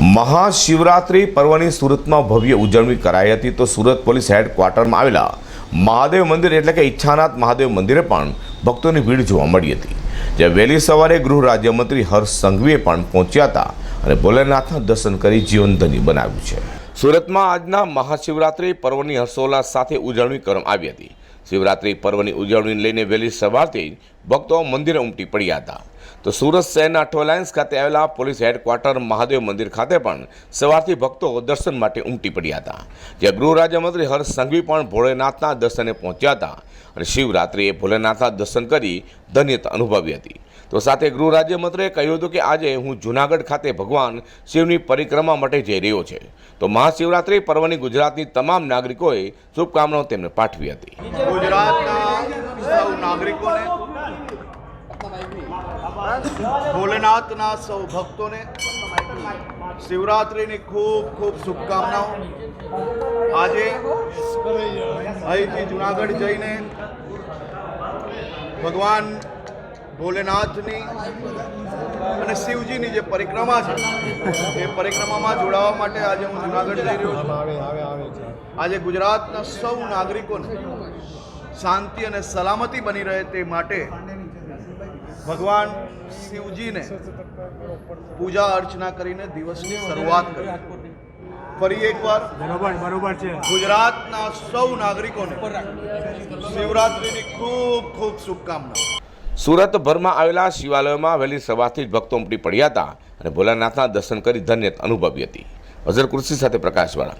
મહાશિવરાત્રિ પર્વની સુરતમાં ભવ્ય ઉજવણી કરાઈ હતી તો સુરત પોલીસ હેડક્વાર્ટરમાં આવેલા મહાદેવ મંદિર એટલે કે ઈચ્છાનાથ મહાદેવ મંદિરે પણ ભક્તોની ભીડ જોવા મળી હતી, જ્યાં વહેલી સવારે ગૃહ રાજ્યમંત્રી હર્ષ સંઘવીએ પણ પહોંચ્યા હતા અને ભોલેનાથના દર્શન કરી જીવનધની બનાવ્યું છે. સુરતમાં આજના મહાશિવરાત્રિ પર્વની હર્ષોલ્લાસ સાથે ઉજવણી કરવામાં આવી હતી. શિવરાત્રિ પર્વની ઉજવણીને લઈને વહેલી સવારથી જ ભક્તો મંદિરે ઉમટી પડ્યા હતા. તો સુરત શહેરના ટોલાઇન્સ ખાતે આવેલા પોલીસ હેડક્વાર્ટર મહાદેવ મંદિર ખાતે પણ સવારથી ભક્તો દર્શન માટે ઉમટી પડ્યા હતા. જ્યાં ગૃહ રાજ્યમંત્રી હર્ષ સંઘવી પણ ભોળેનાથના દર્શને પહોંચ્યા હતા અને શિવરાત્રિએ ભોલેનાથના દર્શન કરી ધન્યતા અનુભવી હતી. તો સાથે ગૃહ રાજ્યમંત્રીએ કહ્યું હતું કે આજે હું જૂનાગઢ ખાતે ભગવાન શિવની પરિક્રમા માટે જઈ રહ્યો છે. તો મહાશિવરાત્રિ પર્વની ગુજરાતની તમામ નાગરિકોએ શુભકામનાઓ તેમને પાઠવી હતી. ગુજરાતના સૌ નાગરિકોને ભોલેનાથના સૌ ભક્તોને શિવરાત્રિની ખૂબ ખૂબ શુભકામનાઓ. આજે અહીંથી જુનાગઢ જઈને ભગવાન ભોલેનાથની અને શિવજીની જે પરિક્રમા છે એ પરિક્રમામાં જોડાવા માટે આજે હું જુનાગઢ જઈ રહ્યો છું. આજે ગુજરાતના સૌ નાગરિકોને શાંતિ અને સલામતી બની રહે તે માટે ભગવાન શિવજીને પૂજા અર્ચના કરીને દિવસની શરૂઆત કરી. ફરી એકવાર બરોબર બરોબર છે. ગુજરાતના સૌ નાગરિકોને શિવરાત્રિની ખૂબ ખૂબ શુભકામના. સુરતભરમાં આવેલા શિવાલયોમાં વહેલી સવારથી જ ભક્તો ઉમટી પડ્યા હતા અને ભોલાનાથના દર્શન કરી ધન્યતા અનુભવી હતી. અઝર કૃષિ સાથે પ્રકાશવાળા.